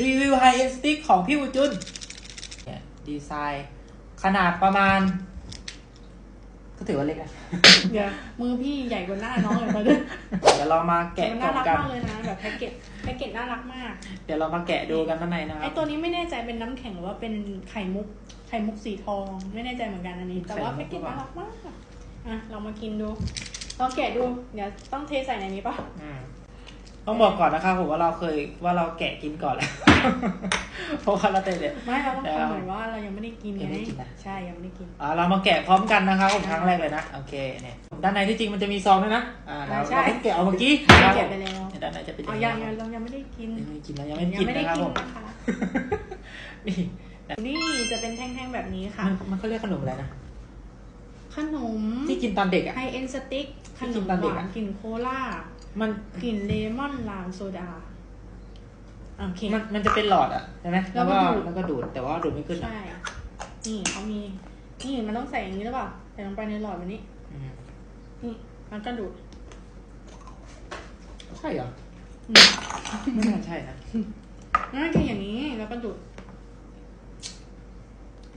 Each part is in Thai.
รีวิวไฮเอ็นสติ๊กของพี่อุจุนเนี่ยดีไซน์ขนาดประมาณ ก็ถือว่าเล็กนะเดี๋ยวมือพี่ใหญ่กว่าหน้าน้องเลยตอนนี้เดี๋ยวเรามาแกะมันกล่น่าองรักกัน มากเลยนะแบบแพ็กเกจแพ็กเกจน่ารักมาก เดี๋ยวเรามาแกะดูกันข้างในนะคไอรับ ตัวนี้ไม่แน่ใจเป็นน้ำแข็งหรือว่าเป็นไข่มุก ไข่มุกสีทอง ไม่แน่ใจเหมือนกันอันนี้ แต่ว่าไข่แพ็มุกกเกจหรือเปล่าน่ารักมาก อะ เรามากินดูลองแกะดู เดี๋ยวต้องเทใส่ในนี้ปะอืม ต้องบอกก่อนนะครับผมว่าเราเคยว่าเราแกะกินก่อนแล้วเพราะว่าเราเตะเนี่ยไม่เราต้องแต่ทำเราเหมือนว่าเรายังไม่ได้กินยัไงงไม่ได้กินนะใช่ยังไม่ได้กินอ่าเรามาแกะพร้อมกันนะครับผมครั้งแรกเลยนะโอเคเนี่ยด้านในที่จริงมันจะมีซองด้วยนะอ่าเราใช่เราเพิ่งแกะเอาเมื่อกี้ไม่นะครับแกะไปแล้วเนี่ยด้านในจะเป็นเอาอยัย่างงยันี้งเรายังไม่ได้กินยังไม่กินแล้วยังไม่ยังกินไม่ได้นะครับกิผนมนะคะนี่นี่จะเป็นแท่งๆแบบนี้ค่ะมันมันเขาเรียกขนมอะไรนะ ขนมที่กินตอนเด็กอะไฮเอ็นสติ๊กขที่นกินมตอนหเด็กวาอะนกลิ่นโคลามันกลิ่นเลมอนลามโซดาโอเค มันมันจะเป็นหลอดอะใช่ไหมแล้แล้ววก็ก็ดูดแล้วก็ดูดแต่ว่าดูดไม่ขึ้นอะใช่ นี่เขามี นี่มันต้องใส่อย่างนี้หรือเปล่าใส่ลงไปในหลอดแบบนี้อืมนี่มันก็ดูด ใช่เหรออืมไม่น่าใช่นะนั่นคืออย่างนี้แล้วก็ดูด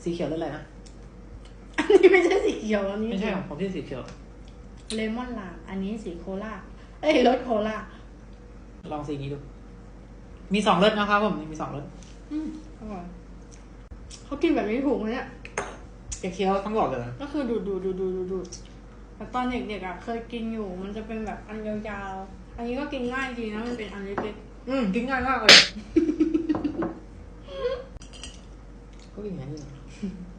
สีเขียวหรืออะไรนะอั นนี้ไม่ใช่สีเขียวอันนี้ไม่ใช่ของผมที่สีเขียว เลมอนลามอันนี้สีโคลาเอ้ยรสโคลาลองสีนี้ดู มีสองรสนะครับผมมีสองรสอืมอร่อยเขากินแบบนี้ถูกไหมเนี่ยแกเคี้ยวทั้งหลอดเลยนะก็คือดูดดูดดูดดูดดูดดูดแต่ตอนเด็กๆอะเคยกินอยู่ มันจะเป็นแบบอันยาวๆ อันนี้ก็กินง่ายดีนะมันเป็นอันเล็กอืมกินง่ายมากเลยก็กินอย่างนี้นะ ๆ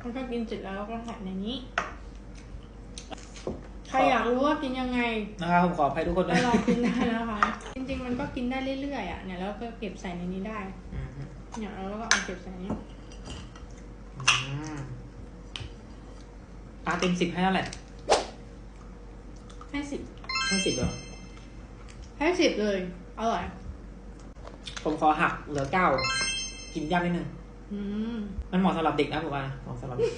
แล้วก็กินเสร็จแล้วก็ใส่ในนี้ ใครอยากรู้ว่ากินยังไงนะครับผมขออภัยทุกคนไปด้วยลองกินได้นะคะ จริงๆมันก็กินได้เรื่อยๆอะเนี่ยแล้วก็เก็บใส่ในนี้ได้ อืมเนี่ยแล้วก็เอาเก็บใส่ในนี้อืมปลาเต็มสิบให้เท่าไหร่ให้สิบให้สิบเหรอ ให้สิบเลยอร่อยผมขอหักเหลือเก้ากินยากนิดนึงอื มมันเหมาะสำหรับเด็กนะผมว่านะเหมาะสำหรับเด็ก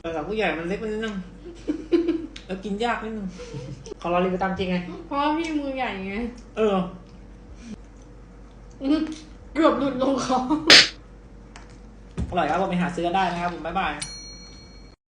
แต่สำหรับผู้ใหญ่มันเล็กไปนิดนึงแล้วกินยากนิดนึงขอรอรีวิวตามจริงไงเพราะว่าพี่มือใหญ่ไงเอออื้อเกือบหลุดลงคออร่อยครับผมไปหาซื้อกันได้นะครับผมบ๊ายบาย